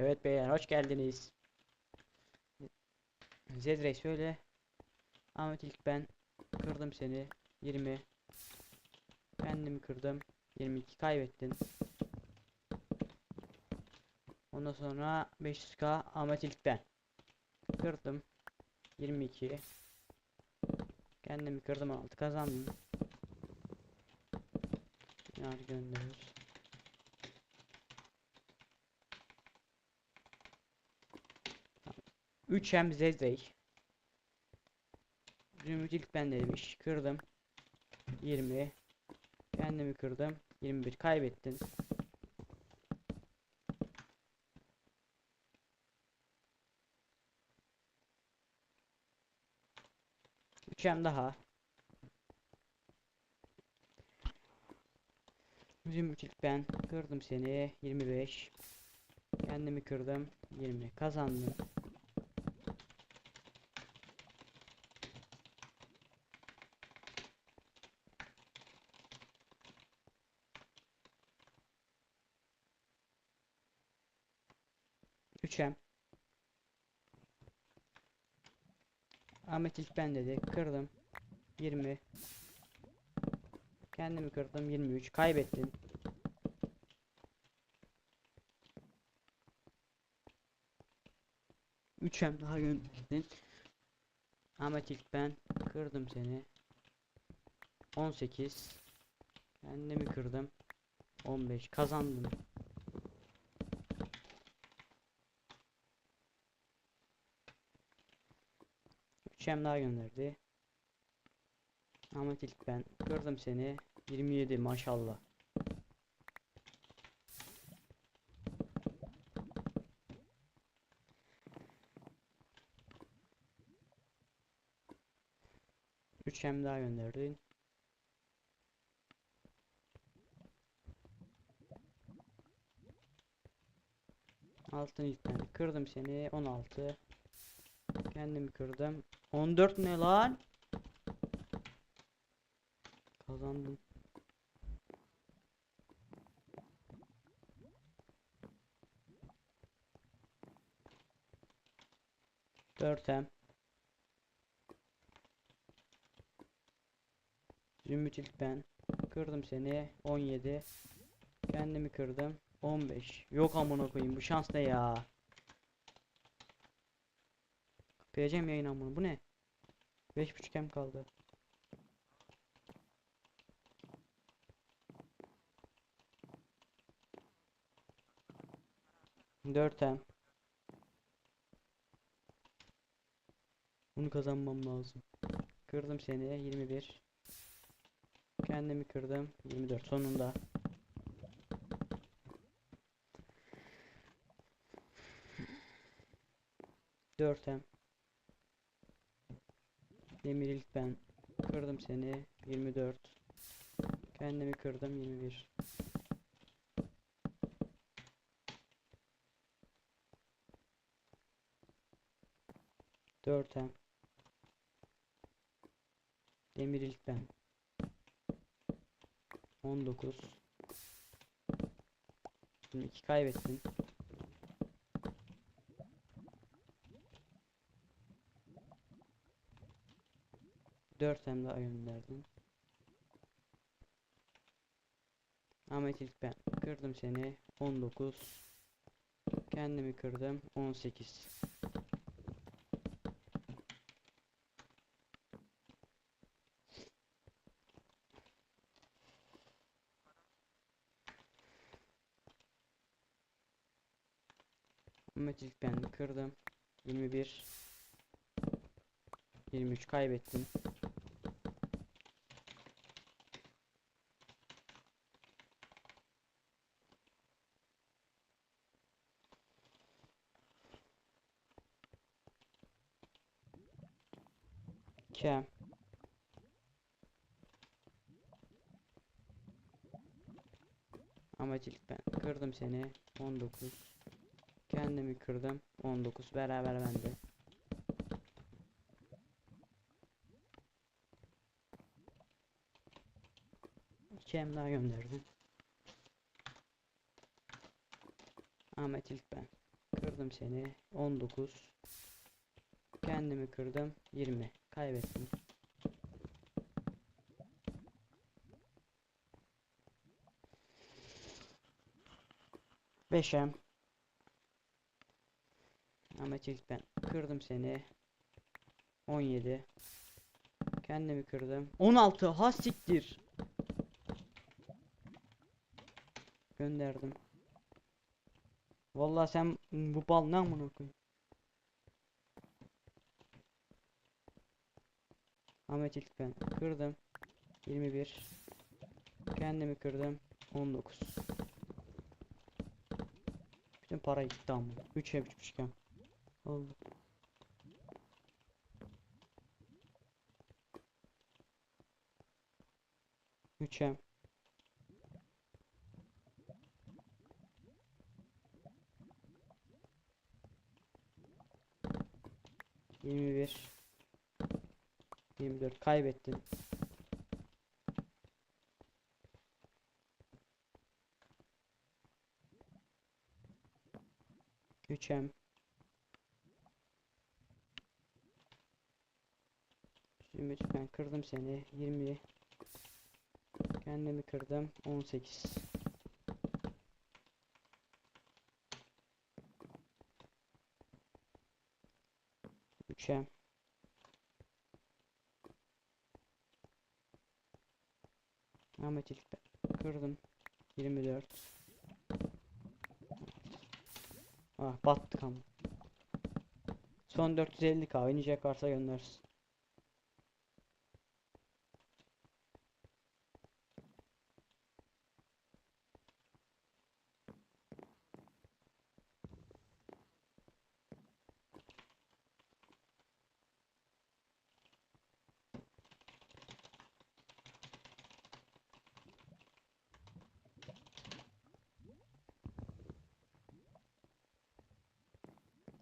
Evet beyler hoş geldiniz. Zedrey söyle. Ahmet ilk ben kırdım seni 20 kendimi kırdım 22 kaybettin. Ondan sonra 500k Ahmet ilk ben kırdım 22 kendimi kırdım 16 kazandım. Yar gönderiyoruz. Üç hem Zezey. Zümrüt ilk ben demiş. Kırdım. 20. Kendimi kırdım. 21 kaybettin. Üç hem daha. Zümrüt ilk ben kırdım seni. 25. Kendimi kırdım. 20 kazandım. Üçem. Ahmet ilk ben dedi. Kırdım. 20. Kendimi kırdım. 23. Kaybettin. Üçem daha gönderdin. Ahmet ilk ben kırdım seni. 18. Kendimi kırdım. 15. Kazandım. Üçem daha gönderdi. Ahmet ilk ben kırdım seni. 27 maşallah. Üçem daha gönderdin. Altın ilk ben kırdım seni 16 Kendimi kırdım. 14 ne lan? Kazandım. Dörtem Zümrüt ilk ben. Kırdım seni. 17 Kendimi kırdım. 15 Yok amına koyayım. Bu şans ne ya Kapayacağım yayın amına bu ne? 5.5 em kaldı. Dört em Bunu kazanmam lazım. Kırdım seni 21 Kendimi kırdım 24 sonunda. Dörtem Demir ilk ben. Kırdım seni. 24 Kendimi kırdım 21 Dörtem Demir ilk ben. 19 22 kaybettin Dört hem daha gönderdin. Ahmet ilk ben. Kırdım seni. 19 kendimi kırdım. 18 Ahmet ilk ben kırdım. 21 23 kaybettim Kem. Ama ilk ben kırdım seni 19 kendimi kırdım 19 beraber bende İki em daha gönderdim Ahmet ilk ben Kırdım seni. 19. Kendimi kırdım. 20. Kaybettim. Beşem. Ahmet ilk ben kırdım seni. 17. Kendimi kırdım. 16. Ha siktir. Gönderdim. Vallahi sen bu bal ne amına koyayım. Ahmet ilk ben kırdım. 21. Kendimi kırdım. 19. Bütün para gitti ama. 3'e 3'ken. Oldu. Üçem. Yirmi. Yirmi dört. Kaybettin. Üçem. Üç. Ben kırdım seni. Yirmi. Kendimi kırdım. 18. Üçe. Ahmet ilk ben kırdım. 24. Ah battık ama. Son 450k oynayacak varsa göndersin.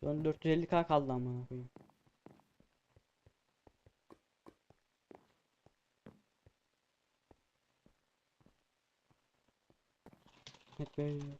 Son 450k kaldı koyayım. Hep böyle.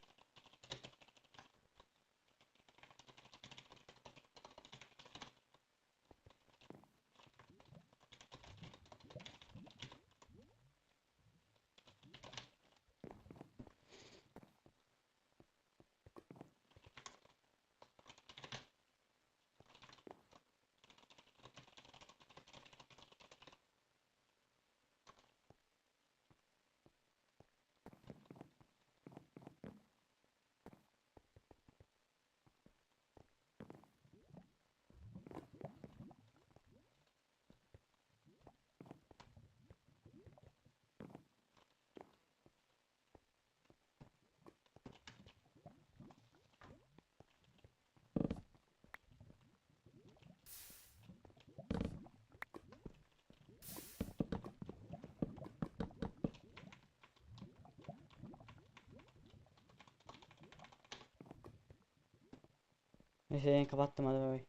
Neyse yayını kapattım hadi bay bay.